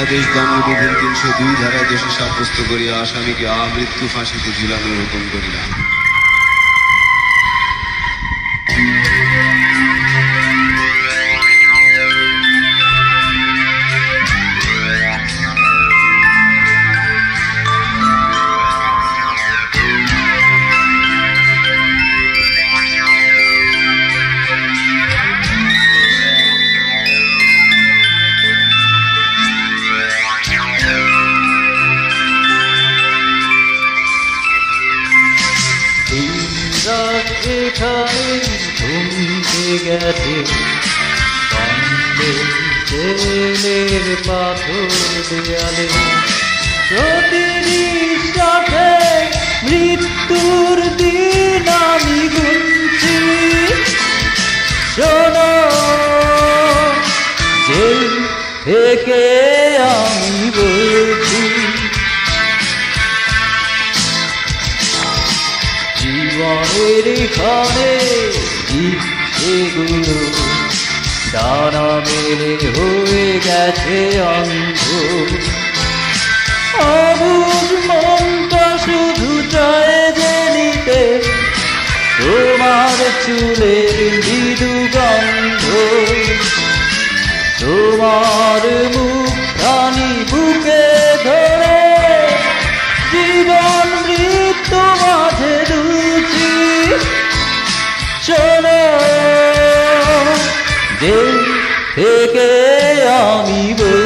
বাংলাদেশ দণ্ডবিধির তিনশো দুই ধারা দোষী সাব্যস্ত করিয়া আসামিকে আমৃত্যু ফাঁসিতে ঝুলানোর হুকুম করিলাম। এখানে ঘুমতে গেছে। জেলের পাথর দেয়ালে। প্রতিদিন সাথে মৃত্যুর দিন আমি গুনছি শোনো থেকে জীবনের ইচ্ছেগুলো ডানা মেলে হয়ে গেছে অন্ধ অবুজ মনটা শুধু চায় যে নিতে। তোমার চুলের মৃদু গন্ধ। তোমার মুখ থেকে আমি বলছি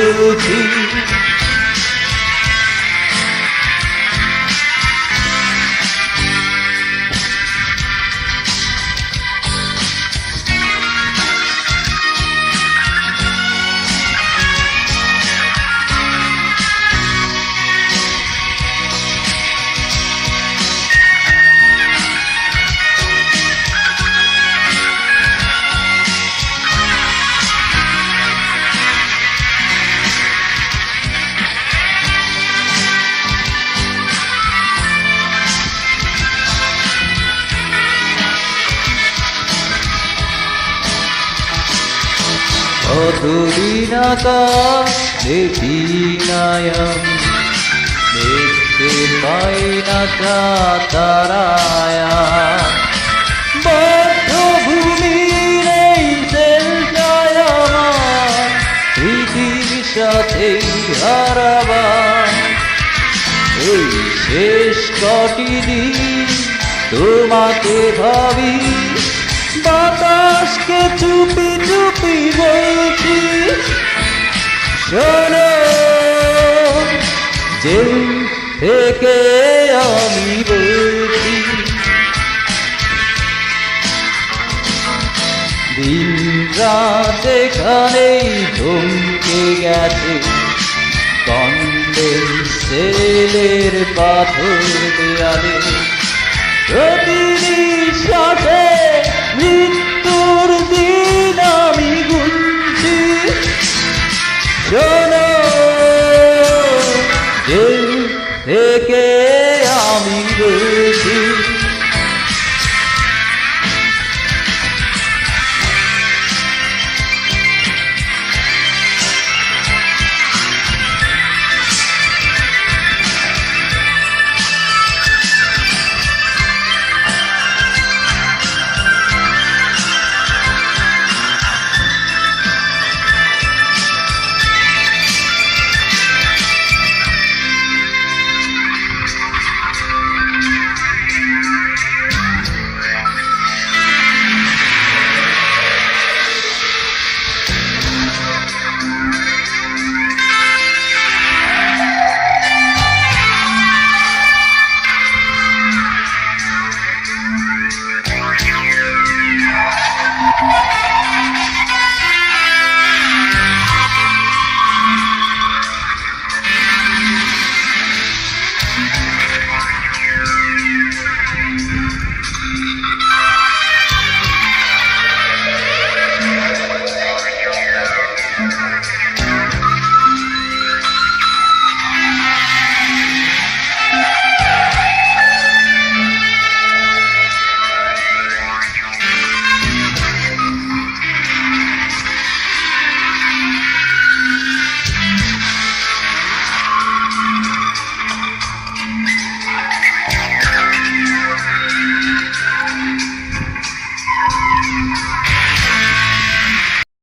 কতদিন আকাশ দেখি নায়ম দেখতে পাই না তারায়া কটি দিন তোমাকে ভাবি বাতাসকে চুপি জেল থেকে আমি বলছি দিন রাত এখানেই থমকে গেছে। কন্দের সেলের পাথর দেয়ালে। প্রতিদিন সাথে